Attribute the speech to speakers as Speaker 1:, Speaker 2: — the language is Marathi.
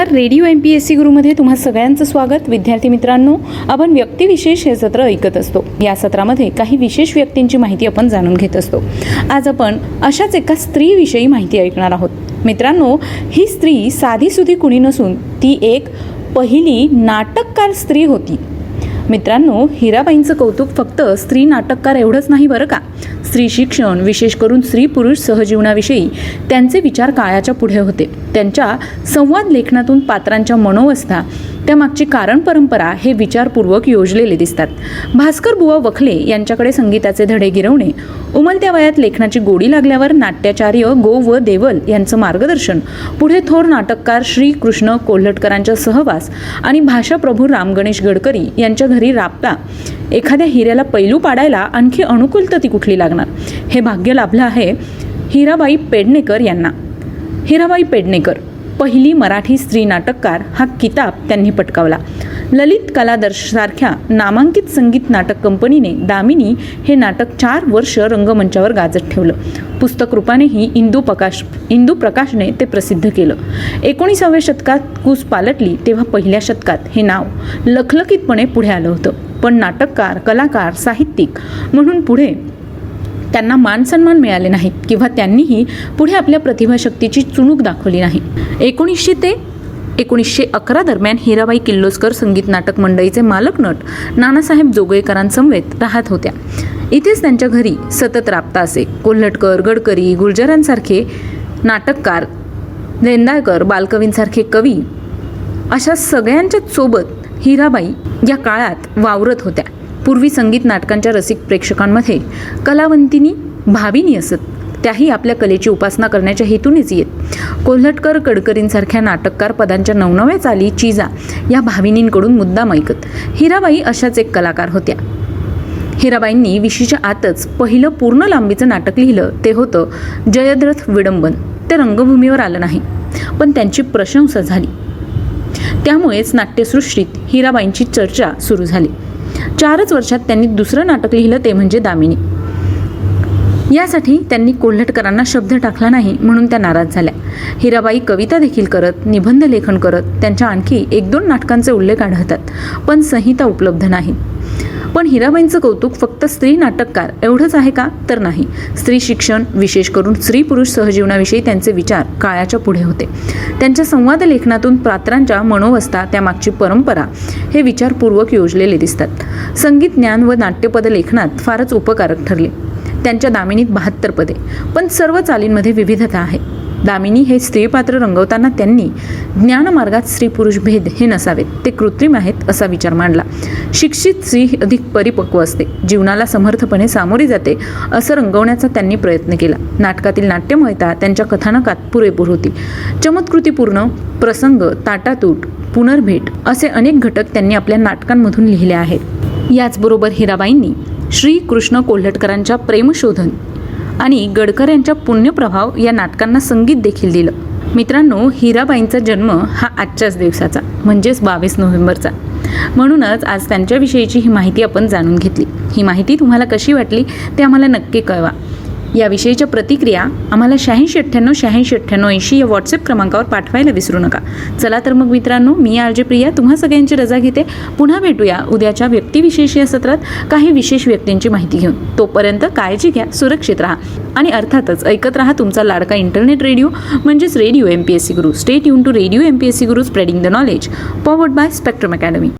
Speaker 1: नमस्कार. Radio M P S C गुरुमध्ये तुम्हा सगळ्यांचं स्वागत. विद्यार्थी मित्रांनो आपण व्यक्तिविशेष हे सत्र ऐकत असतो. या सत्रामध्ये काही विशेष व्यक्तींची माहिती आपण जाणून घेत असतो. आज आपण अशाच एका स्त्रीविषयी माहिती ऐकणार आहोत. मित्रांनो ही स्त्री साधीसुधी कुणी नसून ती एक पहिली नाटककार स्त्री होती. मित्रांनो हिराबाईंचं कौतुक फक्त स्त्री नाटककार एवढंच नाही बरं का? स्त्री शिक्षण विशेष करून स्त्री पुरुष सहजीवनाविषयी त्यांचे विचार काळाच्या पुढे होते. त्यांच्या संवाद लेखनातून पात्रांच्या मनोवस्था त्यामागची कारण परंपरा हे विचारपूर्वक योजलेले दिसतात. भास्कर बुवा वखले यांच्याकडे संगीताचे धडे गिरवणे उमलत्या वयात लेखनाची गोडी लागल्यावर नाट्याचार्य गो व देवल यांचं मार्गदर्शन पुढे थोर नाटककार श्री कृष्ण कोल्हटकरांचा सहवास आणि भाषाप्रभू रामगणेश गडकरी यांच्या घरी राबता एखाद्या हिऱ्याला पैलू पाडायला आणखी अनुकूलता ती कुठली लागणार? हे भाग्य लाभलं आहे हिराबाई पेडणेकर यांना. हिराबाई पेडणेकर पहिली मराठी स्त्री नाटककार हा किताब त्यांनी पटकावला. ललित कलादर्शसारख्या नामांकित संगीत नाटक कंपनीने दामिनी हे नाटक चार वर्ष रंगमंचावर गाजत ठेवलं. पुस्तक रूपानेही इंदू प्रकाश इंदू प्रकाशने ते प्रसिद्ध केलं. एकोणीसाव्या शतकात कूस पालटली तेव्हा पहिल्या शतकात हे नाव लखलखीतपणे पुढे आलं होतं. पण नाटककार कलाकार साहित्यिक म्हणून पुढे त्यांना मानसन्मान मिळाले नाहीत किंवा त्यांनीही पुढे आपल्या प्रतिभाशक्तीची चुणूक दाखवली नाही. एकोणीसशे ते एकोणीसशे अकरा दरम्यान हिराबाई किल्लोस्कर संगीत नाटक मंडळीचे मालक नट नानासाहेब जोगळेकरांसमवेत राहत होत्या. इथेच त्यांच्या घरी सतत राबता असे कोल्हटकर गडकरी गुर्जरांसारखे नाटककार लेंदाळकर बालकवींसारखे कवी अशा सगळ्यांच्या सोबत हिराबाई या काळात वावरत होत्या. पूर्वी संगीत नाटकांच्या रसिक प्रेक्षकांमध्ये कलावंतिनी भाविनी असत. त्याही आपल्या कलेची उपासना करण्याच्या हेतूनेच येत. कोल्हटकर गडकरींसारख्या नाटककार पदांच्या नवनव्या चाली चिजा या भाविनींकडून मुद्दाम ऐकत हिराबाई अशाच एक कलाकार होत्या. हिराबाईंनी विशीच्या आतच पहिलं पूर्ण लांबीचं नाटक लिहिलं. ते होतं जयद्रथ विडंबन. ते रंगभूमीवर आलं नाही. पण त्यांची प्रशंसा झाली. त्यामुळेच नाट्यसृष्टीत हिराबाईंची चर्चा सुरू झाली. चारच वर्षात त्यांनी दुसरं नाटक लिहिलं ते म्हणजे दामिनी. यासाठी त्यांनी कोल्हटकरांना शब्द टाकला नाही म्हणून त्या नाराज झाल्या. हिराबाई कविता देखील करत निबंध लेखन करत त्यांच्या आणखी एक दोन नाटकांचे उल्लेख आढळतात पण संहिता उपलब्ध नाहीत पण हिराबाईंचं कौतुक फक्त स्त्री नाटककार. एवढंच आहे का? तर नाही. स्त्री शिक्षण विशेष करून स्त्री पुरुष सहजीवनाविषयी त्यांचे विचार काळाच्या पुढे होते. त्यांच्या संवाद लेखनातून पात्रांच्या मनोवस्था त्यामागची परंपरा हे विचारपूर्वक योजलेले दिसतात. संगीत ज्ञान व नाट्यपद लेखनात फारच उपकारक ठरले. त्यांच्या दामिनीत बहात्तर पदे. पण सर्व चालींमध्ये विविधता आहे. दामिनी हे स्त्रीपात्र रंगवताना त्यांनी ज्ञानमार्गात स्त्री पुरुष भेद हे नसावेत. ते कृत्रिम आहेत असा विचार मांडला. शिक्षित स्त्री अधिक परिपक्व असते. जीवनाला समर्थपणे सामोरी जाते असं रंगवण्याचा त्यांनी प्रयत्न केला. नाटकातील नाट्यमयता त्यांच्या कथानकात पुरेपूर होती. चमत्कृतीपूर्ण प्रसंग ताटातूट पुनर्भेट असे अनेक घटक त्यांनी आपल्या नाटकांमधून लिहिले आहेत. याचबरोबर हिराबाईंनी श्री कृष्ण कोल्हटकरांच्या प्रेमशोधन आणि गडकर यांच्या पुण्यप्रभाव या नाटकांना संगीत देखील दिलं. मित्रांनो हिराबाईंचा जन्म हा आजच्याच दिवसाचा म्हणजेच बावीस नोव्हेंबरचा. म्हणूनच आज त्यांच्याविषयीची ही माहिती आपण जाणून घेतली. ही माहिती तुम्हाला कशी वाटली ते आम्हाला नक्की कळवा. याविषयीच्या प्रतिक्रिया आम्हाला शहाऐंशी अठ्ठ्याण्णव शहाऐंशी अठ्ठ्याण्णव ऐंशी या व्हॉट्सअप क्रमांकावर पाठवायला विसरू नका. चला तर मग मित्रांनो मी आर जे प्रिया तुम्हा सगळ्यांची रजा घेते. पुन्हा भेटूया उद्याच्या व्यक्तिविशेष या सत्रात काही विशेष व्यक्तींची माहिती घेऊन. तोपर्यंत काळजी घ्या सुरक्षित राहा आणि अर्थातच ऐकत राहा तुमचा लाडका इंटरनेट रेडिओ म्हणजेच radio M P S C Guru stay युन to radio M P S C Guru spreading the knowledge powered by spectrum academy